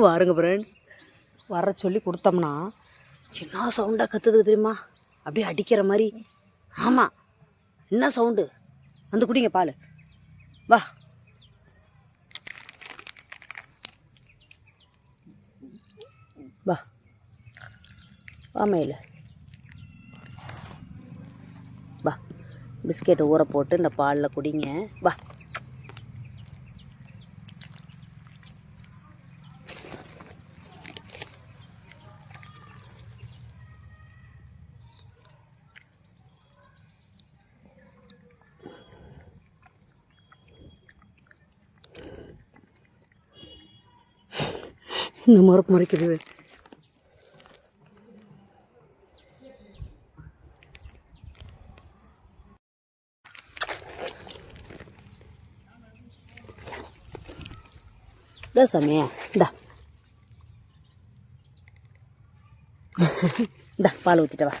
வாருங்க ஃப்ரெண்ட்ஸ் வர சொல்லி கொடுத்தோம்னா என்ன சவுண்டாக கத்துது தெரியுமா? அப்படியே அடிக்கிற மாதிரி. ஆமாம் என்ன சவுண்டு வந்து குடிங்க பால். வா. வா. வா வா. பிஸ்கெட்டை ஊற போட்டு இந்த பாலில் குடிங்க. வா. இந்த மரப்பு மறைக்குது. சாமியா இந்தா. இந்தா பால் ஊற்றிட்டு வா.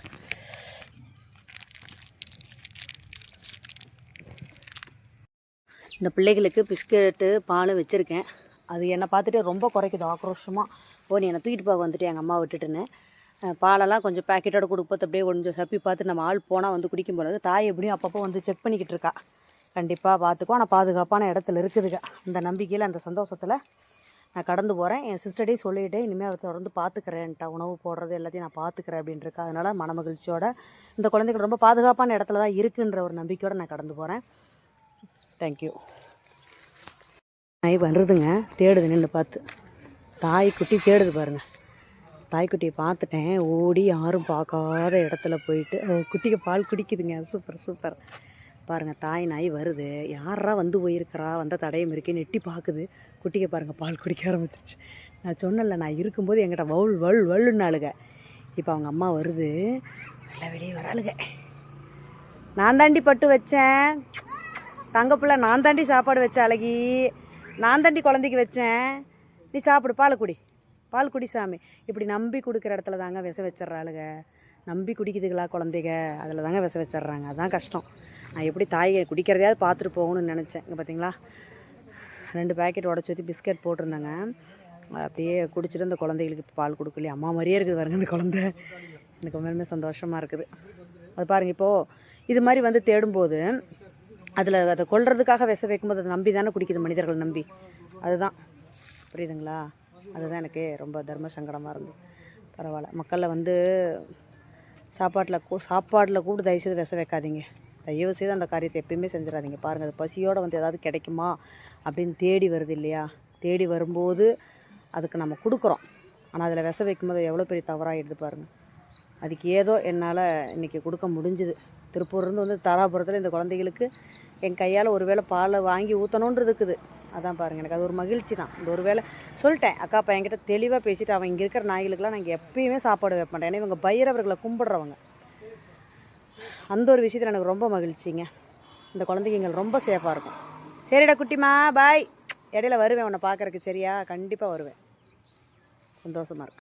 இந்த பிள்ளைகளுக்கு பிஸ்கெட்டு பால் வச்சுருக்கேன். அது என்னை பார்த்துட்டு ரொம்ப குறைக்குது ஆக்ரோஷமாக ஓ நீ என்னை தூக்கிட்டு போக வந்துட்டு எங்கள் அம்மா விட்டுட்டுன்னு? பாலெல்லாம் கொஞ்சம் பேக்கெட்டோட கொடுப்பது அப்படியே கொஞ்சம் சப்பி பார்த்து நம்ம ஆள் போனால் வந்து குடிக்கும் போது தாய் எப்படியும் அப்பப்போ வந்து செக் பண்ணிக்கிட்டு இருக்கா. கண்டிப்பாக பார்த்துக்கோ ஆனால் பாதுகாப்பான இடத்துல இருக்குதுங்க அந்த நம்பிக்கையில் அந்த சந்தோஷத்தில் நான் கடந்து போகிறேன் என் சிஸ்டர்டே சொல்லிவிட்டு இனிமேல் அவர் தொடர்ந்து பார்த்துக்கிறேன்ட்டா உணவு போடுறது எல்லாத்தையும் நான் பார்த்துக்கிறேன் அப்படின்ட்டுருக்கா அதனால் மனமகிழ்ச்சியோட இந்த குழந்தைகள் ரொம்ப பாதுகாப்பான இடத்துல தான் இருக்குன்ற ஒரு நம்பிக்கையோடு நான் கடந்து போகிறேன் தேங்க்யூ நாய் வருதுங்க. தேடுது நின்று பார்த்து. தாய் குட்டி தேடுது பாருங்க. தாய்க்குட்டியை பார்த்துட்டேன். ஓடி யாரும் பார்க்காத இடத்துல போயிட்டு குட்டிக்கு பால் குடிக்குதுங்க. Super super. பாருங்கள் தாய் நாய் வருது. யாரா வந்து போயிருக்கிறா? வந்த தடையும் இருக்கே நெட்டி பார்க்குது குட்டிக்கு பாருங்கள் பால் குடிக்க ஆரம்பிச்சிருச்சு. நான் சொன்னல நான் இருக்கும்போது என்கிட்ட வவுள் வல் வல்லுன்னாளுங்க இப்போ அவங்க அம்மா வருது. நல்ல வெளியே வராளுங்க நான் தாண்டி பட்டு வச்சேன். தங்க பிள்ளை நான் தாண்டி சாப்பாடு வச்ச அழகி. நான் தாண்டி குழந்தைக்கு வச்சேன். நீ சாப்பிடு பால் குடி. பால் குடி சாமி. இப்படி நம்பி கொடுக்குற இடத்துல தாங்க விச வச்சிட்றாளுங்க நம்பி குடிக்குதுங்களா குழந்தைங்க அதில் தாங்க விச வச்சிட்றாங்க. அதுதான் கஷ்டம். நான் எப்படி தாய் குடிக்கிறதையாவது பார்த்துட்டு போகணும்னு நினச்சேன். இங்கே பார்த்தீங்களா ரெண்டு பேக்கெட் உடச்சி ஊற்றி பிஸ்கட் போட்டிருந்தாங்க. அப்படியே குடிச்சிட்டு அந்த குழந்தைகளுக்கு இப்போ பால் கொடுக்கலையே. அம்மா மாதிரியே இருக்குது பாருங்க இந்த குழந்தை. எனக்கு உண்மையுமே சந்தோஷமாக இருக்குது. அது பாருங்கள் இப்போது இது மாதிரி வந்து தேடும்போது அதில் அதை கொள்றதுக்காக விஷ வைக்கும்போது அதை நம்பி தானே குடிக்குது மனிதர்கள் நம்பி? அதுதான். புரியுதுங்களா? அதுதான் எனக்கு ரொம்ப தர்ம சங்கடமாக இருந்தது பரவாயில்ல. மக்களில் வந்து சாப்பாட்டில் கூ சாப்பாட்டில் கூட தயவுசெய்து விஷ வைக்காதீங்க. தயவு செய்து அந்த காரியத்தை எப்பயுமே செஞ்சிடாதீங்க. பாருங்கள் அது பசியோடு வந்து ஏதாவது கிடைக்குமா அப்படின்னு தேடி வருது இல்லையா? தேடி வரும்போது அதுக்கு நம்ம கொடுக்குறோம். ஆனால் அதில் விஷ வைக்கும்போது எவ்வளோ பெரிய தவறாகிடுது பாருங்கள் அதுக்கு ஏதோ என்னால் இன்றைக்கி கொடுக்க முடிஞ்சுது. திருப்பூர்லேருந்து வந்து தாராபுரத்தில் இந்த குழந்தைகளுக்கு என் கையால் ஒரு வேளை பாலை வாங்கி ஊற்றணுன்றது இருக்குது அதான் பாருங்கள் எனக்கு அது ஒரு மகிழ்ச்சி தான் இந்த ஒரு வேளை சொல்லிட்டேன் அக்கா அப்பா என்கிட்ட தெளிவாக பேசிவிட்டு அவன் இங்கே இருக்கிற நாய்களுக்கெல்லாம் நாங்கள் எப்பயுமே சாப்பாடு வைப்பேன் ஏன்னா இவங்க பைரவர்களை கும்பிட்றவங்க. அந்த ஒரு விஷயத்தில் எனக்கு ரொம்ப மகிழ்ச்சிங்க. இந்த குழந்தைங்க ரொம்ப சேஃபாக இருக்கும். சரிடா குட்டிமா பாய் இடையில வருவேன் உன்னை பார்க்கறக்கு சரியா? கண்டிப்பாக வருவேன். சந்தோஷமாக இருக்கும்